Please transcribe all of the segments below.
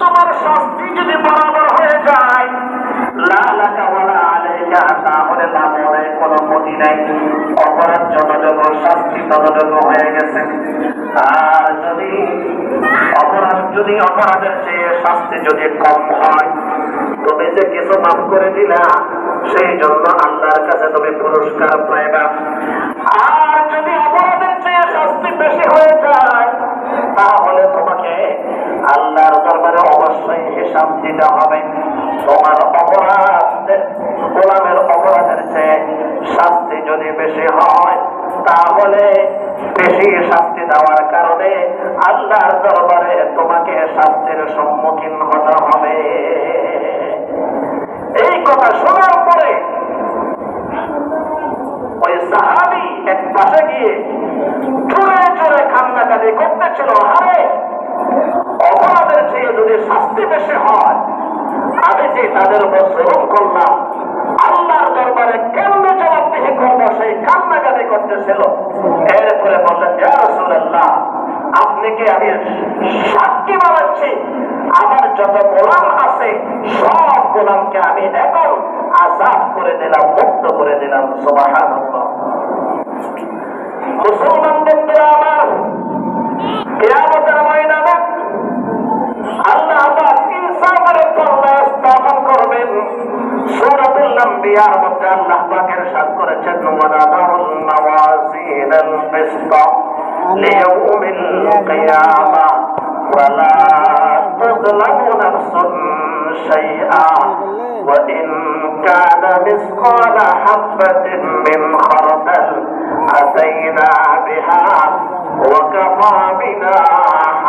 তোমার শাস্তি যদি বরাবর হয়ে যায় আর যদি অপরাধ, যদি অপরাধের শাস্তি যদি কম হয় যে কিছু মাফ করে দিলা, সেই জন্য আল্লাহর কাছে তুমি পুরস্কার পাইবা। অবশ্যই হিসাব দিতে হবে। তোমার অপরাধ, গোলামের অপরাধের চেয়ে শাস্তি যদি বেশি হয়, তাহলে বেশি শাস্তি দেওয়ার কারণে আল্লাহর দরবারে তোমাকে শাস্তির সম্মুখীন হতে হবে। এই কথা শোনার পরে ওই সাহাবি এক পাশে গিয়ে চোরে চোরে কান্নাকাটি করতেছিল হারে অপরাধের চেয়ে যদি শাস্তি বেশি হয়, আমি যে তাদের উপর জুলুম করলাম, আল্লাহর দরবারে কেমনে জবাবদিহি করব সেই কান্নাকাটি করতেছিল। এরপরে বললেন, ইয়া রাসূলুল্লাহ, আপনি কি আমি সাক্ষী বানাচ্ছি? আমার যত গোলাম আছে, সব গোলামকে আমি এখন আজাদ করে দিলাম, মুক্ত করে দিলাম, সুবহানাল্লাহ। মুসলমানদের আমার, কেয়ামতের ময়দানে আল্লাহ পাক ইনসাফের পর্দা স্থাপন করবেন সূরাতুল আম্বিয়ার মধ্যে আল্লাহ পাক ইরশাদ করেছেন ওয়ানাদাউল মাওয়াজিনাল কিসতা লিয়াউমিল কিয়ামা ওয়ালা তুযলামু নাফসুন শাইআ وإن كان مثقال حبة من خردل أتينا بها وكفى بنا حاصبين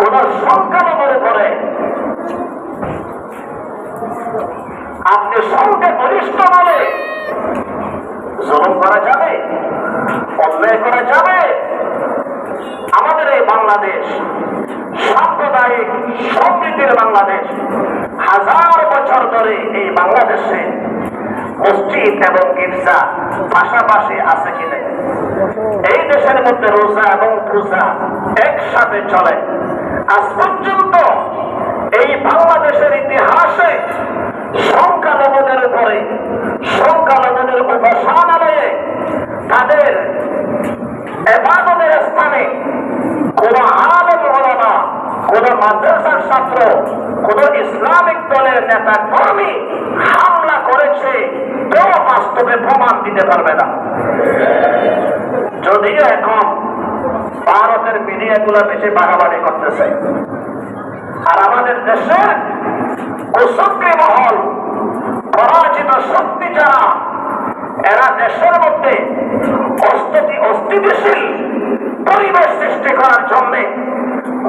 কোন সংখ্যালঘুর পরে আপনি সংখ্যা গরিষ্ঠ বলে। জলম করা যাবে, অন্যায় করা যাবে। আমাদের এই বাংলাদেশ, সাম্প্রদায়িক সমৃদ্ধির বাংলাদেশ, হাজার বছর ধরে এই বাংলাদেশে মসজিদ এবং গির্জা পাশাপাশি আছে কিনা। এই দেশের মধ্যে রোজা এবং পূজা একসাথে চলে। আজ পর্যন্ত এই বাংলাদেশের ইতিহাসে সংখ্যালঘুদের উপরে, সংখ্যালঘুদের উপাসনালয়ে তাদের এবাদতের স্থানে কোন আলম ওলামা, কোন মাদ্রাসার ছাত্র, কোন ইসলামিক দলের নেতা কর্মী হামলা করেছে, কেউ বাস্তবে প্রমাণ দিতে পারবে না। যদিও এখন ভারতের মিডিয়াগুলো বেশি বাড়াবাড়ি করতেছে। আর আমাদের দেশের কুসক্রি মহল, পরাজিত শক্তি যারা, এরা দেশের মধ্যে অস্তিত্ব অস্থিতিশীল পরিবেশ সৃষ্টি করার জন্য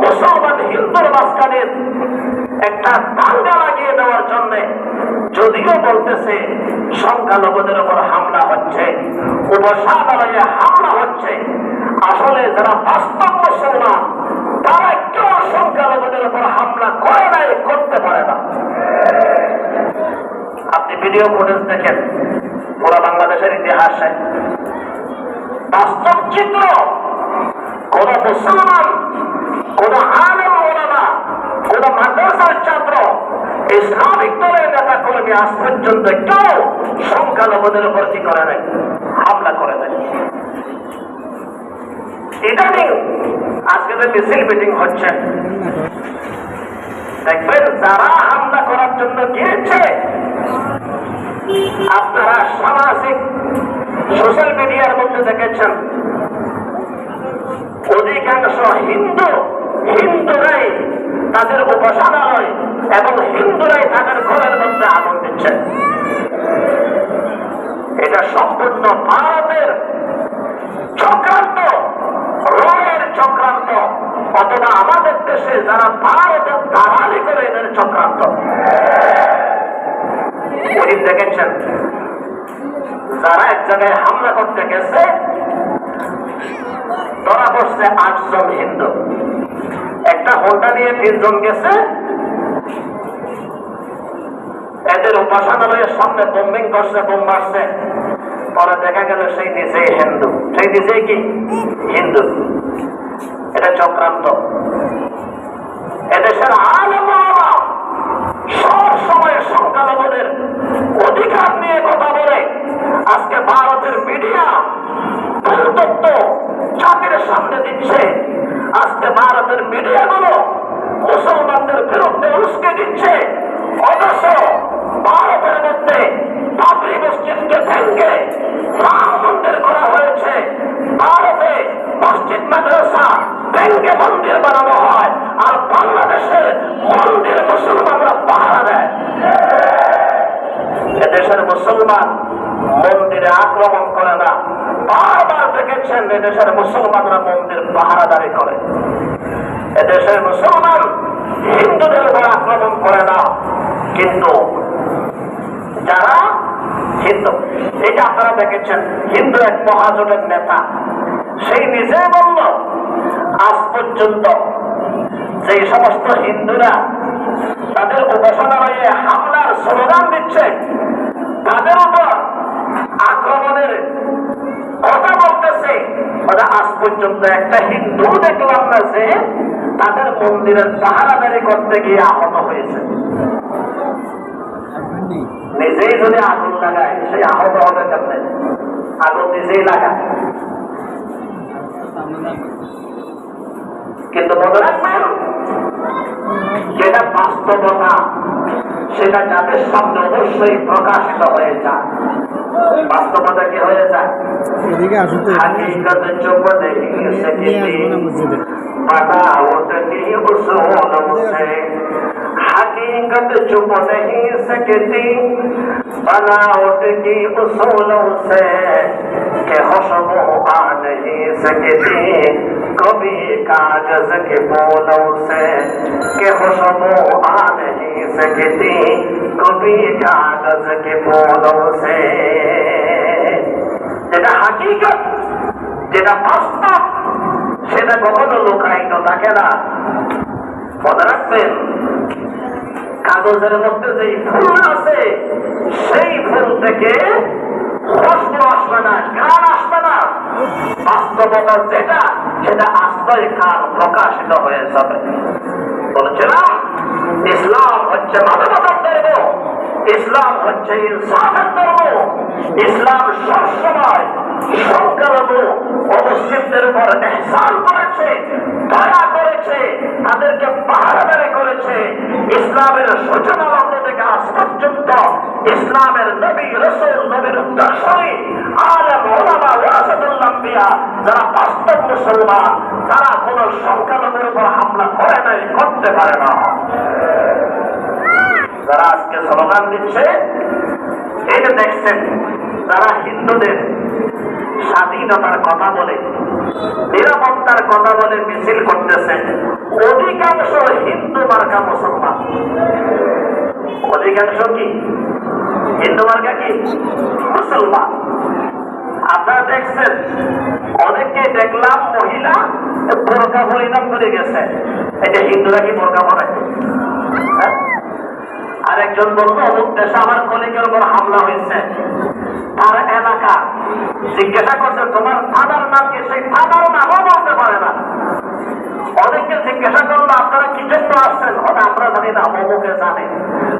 মুসলমান হিন্দুর মাঝখানের একটা দাঙ্গা লাগিয়ে দেওয়ার জন্য যদিও বলতেছে, সংখ্যালঘুদের উপর হামলা হচ্ছে উপসাদালয়ে হামলা হচ্ছে আসলে যারা বাস্তব মুসলমান তারা কেউ সংখ্যালঘুদের উপর হামলা করে নাই, করতে পারে না। আপনি ভিডিও ফুটেজ দেখেন, পুরো বাংলাদেশের ইতিহাসে। বাস্তব চিত্র, কোন মুসলমান, কোন আলেম ওলামা, কোন মাদ্রাসার ছাত্র, ইসলামিক দলের নেতা কর্মী আজ পর্যন্ত কেউ সংখ্যালঘুদের উপর কি করে নাই, হামলা করে নাই। ইদানিং আজকে যে মিছিল মিটিং হচ্ছে। দেখবেন যারা হামলা করার জন্য গিয়েছে, আপনারা সামাজিক সোশ্যাল মিডিয়ার মধ্যে দেখেছেন, অধিকাংশ হিন্দু, হিন্দুরাই তাদের উপাসনালয় এবং হিন্দুরাই তাদের ঘরের মধ্যে আগুন দিচ্ছে। এটা সম্পূর্ণ ভারতের চক্রান্ত চক্রান্ত, অথবা আমাদের দেশে যারা ভারতের দালালি করে এদের চক্রান্ত। দেখেছেন, যারা এক জায়গায় হামলা করতে গেছে, ধরা পড়ছে আটজন হিন্দু। একটা হোন্ডা নিয়ে তিনজন গেছে। এদের উপাসনালয়ের সামনে বোম্বিং করছে বোম মারছে। পরে দেখা গেল সেই নিজেই হিন্দু। সেই নিজেই কি? হিন্দু। এটা চক্রান্ত। এদেশের আলেম সব সময় সংখ্যালঘুদের অধিকার নিয়ে কথা বলে। আজকে ভারতের মিডিয়া জাতির সামনে দিচ্ছে। আজকে ভারতের মুসলমানদের বিরুদ্ধে দিচ্ছে। অথচ ভারতের মধ্যে মসজিদকে ভেঙ্গে রাম মন্দির করা হয়েছে। ভারতে মসজিদ মাদ্রাসা ভেঙ্গে মন্দির বানানো হয়, আর বাংলাদেশের মন্দির মুসলমানরা পাহারা দেয়। এদেশের মুসলমান মন্দিরে আক্রমণ করে না, বারবার দেখেছেন এদেশের মুসলমানরা মন্দির পাহারাদারি করে। এদেশের মুসলমান হিন্দুদের উপর আক্রমণ করে না, কিন্তু যারা হিন্দু এটা আপনারা দেখেছেন, হিন্দু এক মহাজনের নেতা, সেই নিজে বলল আজ পর্যন্ত যে সমস্ত হিন্দুরা তাদের উপাসনালয়ে হামলার স্লোগান দিচ্ছে, তাদের উপর আক্রমণের কথা বলতেছে। ওরা আজ পর্যন্ত একটা হিন্দু দেখলাম না যে তাদের মন্দিরের পাহারাদারি করতে গিয়ে আহত হয়েছে। নিজেই যদি আগুন লাগায়, সেই আহত হবে কেমনে? আগুন নিজেই লাগায়। কিন্তু মনে রাখবেন যেটা বাস্তবতা সেটা যাদের সামনে অবশ্যই প্রকাশিত হয়ে যায় বাস্তবতা কি হয়ে যায় এদিকে আসুন তো हकीकत चुप नहीं নিয়ে सकती আসবো না মসজিদে बनावट की उसूलों से हकीकत चुप नहीं सकती बनावट की उसूलों से के खुशबू आ नहीं सकती कभी कागज के बोलों से के खुशबू आ नहीं सकती कभी कागज के बोलों से যেটা হাকিকত যেটা বাস্তব সেটা কখনো লুকায়িত থাকে না মনে রাখবেন কাগজের মধ্যে যেই ফুল আছে সেই ফুল থেকে খুশবু আসবে না গান আসবে না বাস্তবতা যেটা সেটা আশ্রয় কাল প্রকাশিত হয়ে যাবে? বলেছিলাম ইসলাম হচ্ছে মানবতার ধর্ম। ইসলাম হচ্ছে ইনসাফের ধর্ম। ইসলাম সবসময় সংখ্যালঘু অমুসলিমদের উপর এহসান করেছে দয়া করেছে, তাদেরকে পাহারাদারি করেছে। ইসলামের সূচনা থেকে আজ পর্যন্ত ইসলামের নবী, রসুল, নবীর দর্শনী আলম ওলামা ওয়াসাদুল আম্বিয়া, যারা বাস্তব মুসলমান, তারা কোন সংখ্যালঘুর উপর হামলা করে নাই, করতে পারে না। যারা আজকে স্লোগান দিচ্ছে, এই দেখছেন, তারা হিন্দুদের স্বাধীনতার কথা বলে, নিরাপত্তার কথা বলে মিছিল করতেছে। অধিকাংশ হিন্দু মার্কা মুসলমান। অধিকাংশ কি? আপনারা দেখছেন অনেককে দেখলাম মহিলা বোরকা পরিণাম করে গেছে। যে হিন্দুরা কি বোরকা পরে হ্যাঁ? আরেকজন বলল, অমুক দেশে আমার কলিগের উপর হামলা হয়েছে। তার এলাকা জিজ্ঞাসা করছে, তোমার থানার নাম কি? সেই থানার নামও বলতে পারে না। অনেককে জিজ্ঞাসা করল, আপনারা কি জন্য আসছেন? ওটা আমরা জানি না, অমুকে জানে।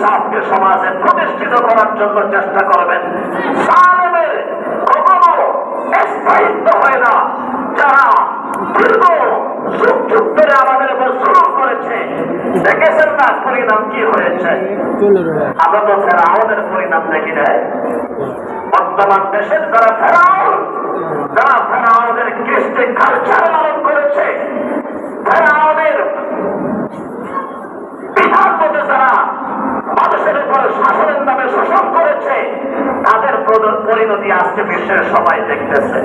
ইনসাফকে সমাজে প্রতিষ্ঠিত করার জন্য চেষ্টা করবেন। যারা দেখেছেন পরিণাম কি হয়েছে? ফেরাউনের বর্তমান যারা ফেরাউন কৃষ্টি কালচার করেছে ফেরাউনের বিধান মধ্যে যারা মানুষের উপর শাসনের নামে শোষণ করেছে তাদের প্রদ- পরিণতি আজকে বিশ্বের সবাই দেখতেছে।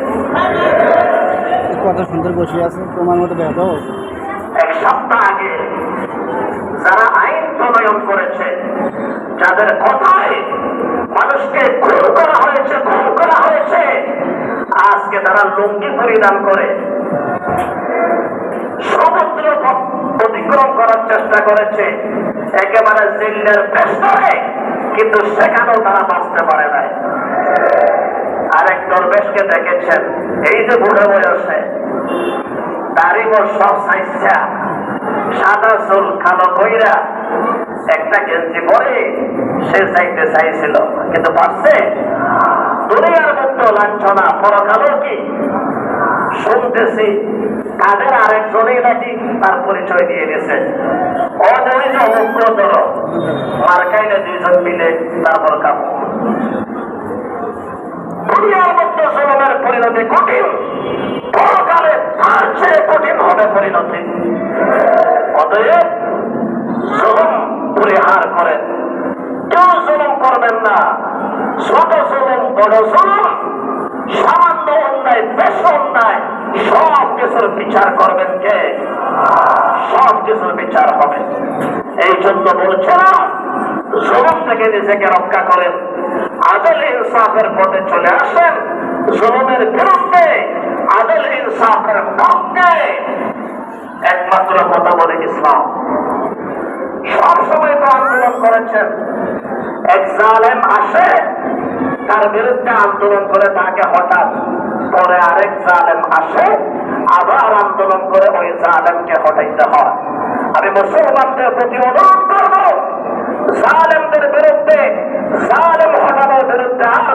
কত সুন্দর বসে আছে তোমার মতো ব্যথ এক সপ্তাহ আগে যারা আইন প্রণয়ন করেছে যাদের কথায় মানুষকে খুন করা হয়েছে খুন করা হয়েছে আজকে তারা লুঙ্গি পরিধান করে সমুদ্র অতিক্রম করার চেষ্টা করেছে। একেবারে জিল্লের পেস্তরে কিন্তু সেখানেও তারা বাঁচতে পারে নাই। আরেক দরবেশকে দেখেছেন। এই যে বুড়ো বয়সে মোর সব সাইজা সাদা চুল, কালো কইরা একটা গেঞ্জি পরে সে চাইতে চাইছিল। কিন্তু পারছে? দুনিয়ার মধ্যে লাঞ্ছনা, পরকালও কি? শুনতেছি তাদের আরেকজনেই নাকি তার পরিচয় দিয়ে গেছে। অজৈজ অগ্রতর মার্কাইলে দুইজন মিলে তারপর কাপড় দুনিয়ার মধ্যে জলমের পরিণতি কঠিন। পরকালে তার চেয়ে কঠিন হবে পরিণতি। অতএব জলম পরিহার করেন। কেউ জলম করবেন না। ছোট জলম বড় জলম। সামান্য অন্যায়, বেশ অন্যায়, সব কিছুর বিচার করবেন কে? সব কিছুর বিচার হবে। এই জন্য বলছিলাম, জলম থেকে নিজেকে রক্ষা করেন। আদল ইনসাফের পথে চলে আসেন। জলমের বিরুদ্ধে আদল ইনসাফের পক্ষে একমাত্র কথা বলে ইসলাম। সব সময় তো আন্দোলন করেছেন। এক জালেম আসে, তার বিরুদ্ধে আন্দোলন করে তাকে হঠাৎ পরে আরেক জালেম আসে, আবার আন্দোলন করে ওই জালেমকে হটাইতে হয়। আমি মুসলমানদের প্রতি অনুরোধ করব, জালেমদের বিরুদ্ধে trata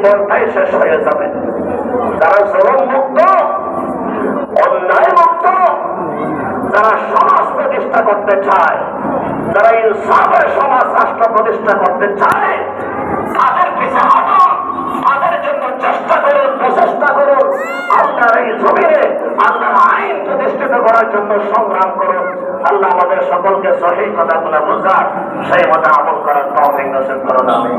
জীবনটাই শেষ হয়ে যাবে। যারা জুলুম মুক্ত অন্যায় মুক্ত যারা সমাজ প্রতিষ্ঠা করতে চায়, যারা ইনসাফের সমাজ রাষ্ট্র প্রতিষ্ঠা করতে চায়, তাদের তাদের জন্য চেষ্টা করুন, প্রচেষ্টা করুন। আপনার এই জমিনে, আপনার আইন প্রতিষ্ঠিত করার জন্য সংগ্রাম করুন। আল্লাহ আমাদের সকলকে সহি কথাগুলো সেই মতো আমল করার তহবিল করুন আমি